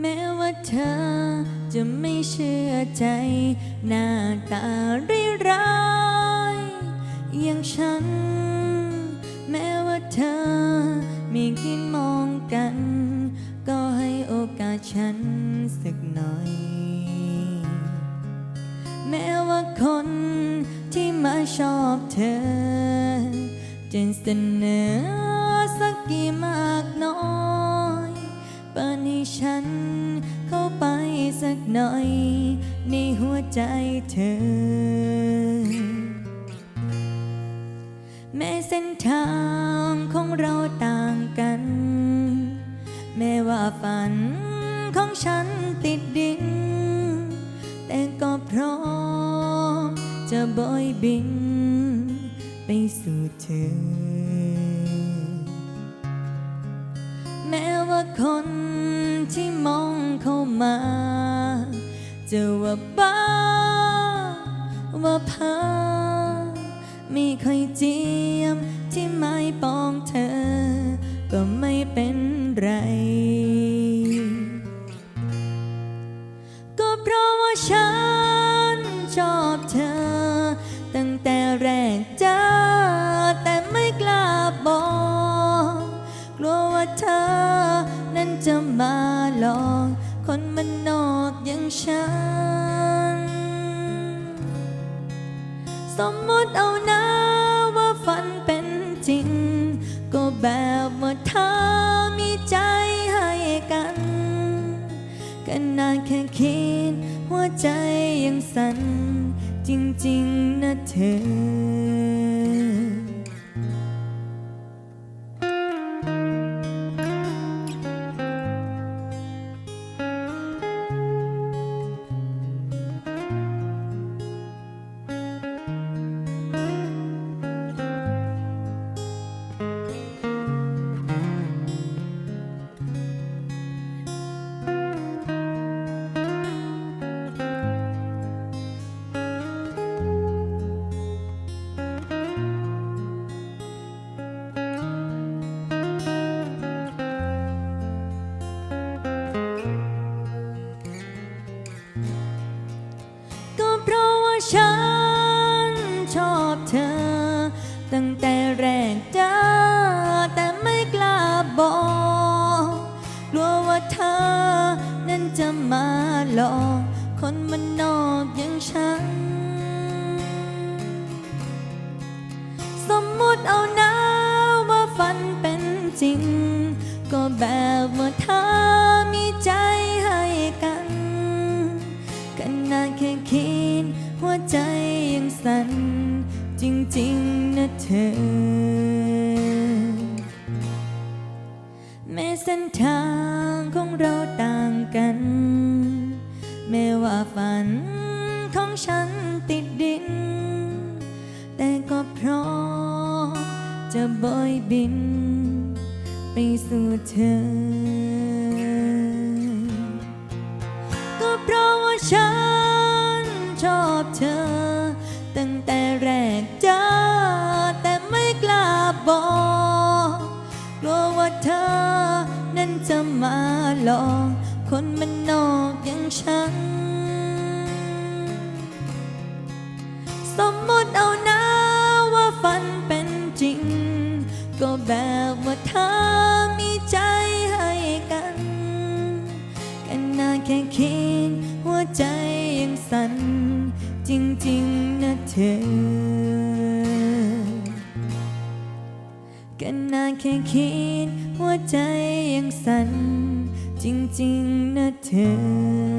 แม้ว่าเธอจะไม่เชื่อใจ หน้าตาร้ายร้ายอย่างฉัน แม้ว่าเธอมีคิดมองกัน ก็ให้โอกาสฉันสักหน่อย แม้ว่าคนที่มาชอบเธอจะเสนอสักกี่มา ปิดให้ฉันเข้าไปสักหน่อย ในหัวใจเธอ แม้เส้นทางของเราต่างกัน แม้ว่าฝันของฉันติดดิน แต่ก็พร้อมจะบอยบิน ไปสู่เธอ คนที่มองเข้ามา จะว่าบ้า ว่าพาไม่ค่อยเจียมที่ไม่ปองเธอ ก็ไม่เป็นไร ก็เพราะว่าฉันชอบเธอ สมมติเอานะว่าฝันเป็นจริง ก็แบบว่าเธอมีใจให้กันกันนานแค่คิดหัวใจยังสั่นจริง ๆ นะเธอ ฉันชอบเธอ ตั้งแต่แรกเจอแต่ไม่กล้าบอกกลัวว่าเธอ นั้นจะมาหลอกคนมันนอกอย่างฉัน สมมติเอานะว่าฝันเป็นจริง ก็แบบว่าเธ ใจยังสั่นจริงๆนะเธอ แม้เส้นทางของเราต่างกัน แม้ว่าฝันของฉันติดดิน แต่ก็พร้อมจะบอยบิน ไปสู่เธอ ก็เพราะว่าฉันชอบ อบเธอ ตั้งแต่แรกเจอแต่ไม่กล้าบอกกลัวว่าเธอ นั้นจะมาหลอกคนมันนอกอย่างฉัน สมมติเอานะว่าฝันเป็นจริง ก็แบบว่าเธอมีใจให้กัน กันนานแค่คิดหัวใจยังสั่น จริงๆนะเธอ กันนานแค่คิดหัวใจยังสั่นจริงๆนะเธอ